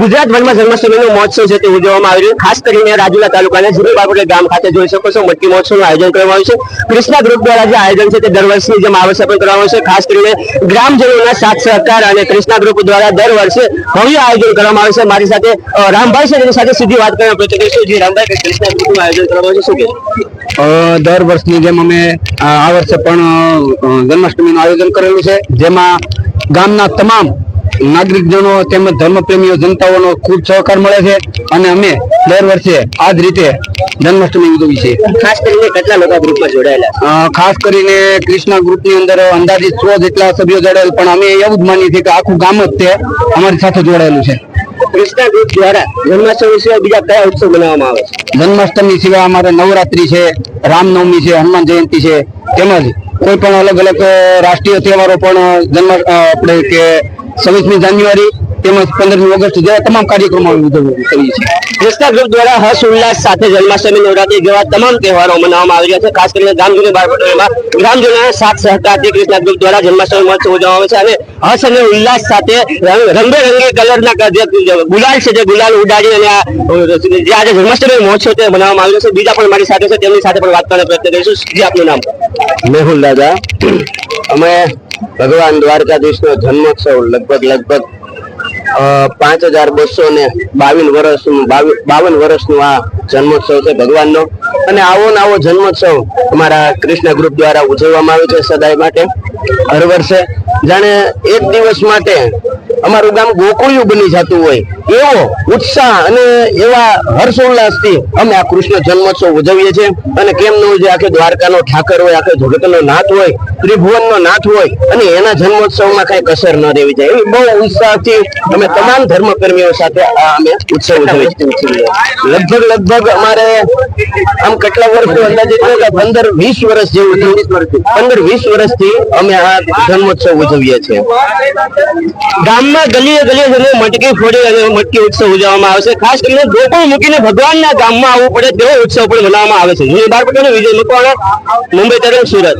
ગુજરાતભરમાં જન્માષ્ટમીનો મહોત્સવ છે તે ઉજવવામાં આવી રહ્યો ખાસ કરીને રાજુલા તાલુકાના જીરું બાબરે ગામ ખાતે જોઈ શકો છો, મટકી મહોત્સવનું આયોજન કરવામાં આવ્યું છે. કૃષ્ણા ગ્રુપ દ્વારા જે આયોજન છે તે દર વર્ષની જેમ આ પણ કરવામાં આવશે ખાસ કરીને ગ્રામજનોના સાથ સહકાર અને કૃષ્ણા ગ્રુપ દ્વારા દર વર્ષે ભવ્ય આયોજન કરવામાં આવે છે. મારી સાથે રામભાઈ છે સાથે સીધી વાત કરવા પ્રયત્ન કરીશું. જી, રામભાઈ કે કૃષ્ણા ગ્રુપનું આયોજન કરવામાં આવે છે, શું કે દર વર્ષની જેમ અમે આ વર્ષે પણ જન્માષ્ટમીનું આયોજન કરેલું છે. જેમાં ગામના તમામ નાગરિકજનો તેમજ ધર્મપ્રેમીઓ જનતાઓનો ખૂબ સહકાર મળે છે અને અમે દર વર્ષે આ જ રીતે જન્માષ્ટમી ઉજવી છે ખાસ કરીને કેટલા લોકો ગ્રુપમાં જોડાયેલા ખાસ કરીને કૃષ્ણા ગ્રુપની અંદર અંદાજિત સો જેટલા સભ્યો જોડાયેલ પણ અમે એવું જ માનીએ છીએ કે આખું ગામ જ તે અમારી સાથે જોડાયેલું છે. કૃષ્ણા ગ્રુપ દ્વારા જન્માષ્ટમી સિવાય બીજા કયા ઉત્સવ મનાવવામાં આવે છે? જન્માષ્ટમી સિવાય અમારે નવરાત્રી છે રામનવમી છે હનુમાન જયંતિ છે તેમજ કોઈ પણ અલગ અલગ રાષ્ટ્રીય તહેવારો પણ જન્મ આપણે કે છવ્વીસમી જાન્યુઆરી તેમજ પંદરમી ઓગસ્ટ જેવા તમામ કાર્યક્રમો ઉજવણી કરી છે. રસ્તા ગ્રુપ દ્વારા હર્ષ ઉલ્લાસ સાથે જન્માષ્ટમી, નવરાત્રી જેવા તમામ તહેવારો મનાવવામાં આવી રહ્યા છે. ખાસ કરીને ગ્રામજનો બાળકોમાં ગ્રામજનોના સાથ સહકારથી કૃષ્ણા ગ્રુપ દ્વારા જન્માષ્ટમી મહોત્સવ ઉજવવામાં આવે છે અને હર્ષ અને ઉલ્લાસ સાથે રંગ- રંગબેરંગી કલરના ગુલાલ છે જે ગુલાલ ઉડાડી અને જે આજે જન્માષ્ટમી મહોત્સવ તે મનાવવામાં આવ્યો છે. બીજા પણ મારી સાથે છે. તેમની સાથે પણ વાત કરવાનો પ્રયત્ન કરીશું. જે, આપનું નામ? મેહુલ દાદા. અમે ભગવાન દ્વારકાધીશનો જન્મોત્સવ લગભગ લગભગ પાંચ હજાર બસો ને બાવીન વર્ષનું બાવન વર્ષનું આ જન્મોત્સવ છે ભગવાનનો. અને આવો ને આવો જન્મોત્સવ અમારા કૃષ્ણ ગ્રુપ દ્વારા ઉજવવામાં આવે છે સદાય માટે, હર વર્ષે. જાણે એક દિવસ માટે અમારું ગામ ગોકુળિયું બની જતું હોય. એવો ઉત્સાહ અને એવા હર્ષોલ્લાસથી અમે આ કૃષ્ણ જન્મોત્સવ ઉજવીએ છીએ. અને કેમ ન જે આખે દ્વારકાનો ઠાકર હોય, આખે જગતનો નાથ હોય, ત્રિભુવનનો નાથ હોય, અને એના જન્મોત્સવમાં કઈ કસર ન રહેવી જાય. એવી બહુ ઉત્સાહથી અમે તમામ ધર્મકર્મીઓ સાથે આ અમે ઉત્સવ ઉજવીએ છીએ. લગભગ લગભગ અમારે આમ કેટલા વર્ષ અંદાજે પંદર વીસ વર્ષ જેવું. પંદર વીસ વર્ષથી અમે આ જન્મોત્સવ ઉજવીએ છીએ. ગામમાં ગલીએ ગલીએ જઈને મટકી ફોડી અને મટકી ઉત્સવ ઉજવવામાં આવે છે. ખાસ કરીને ગોકુળ મૂકીને ભગવાનના ગામમાં આવવું પડે તેવો ઉત્સવ પણ મનાવવામાં આવે છે. વિજય મકવાણા મુંબઈ તરફ સુરત.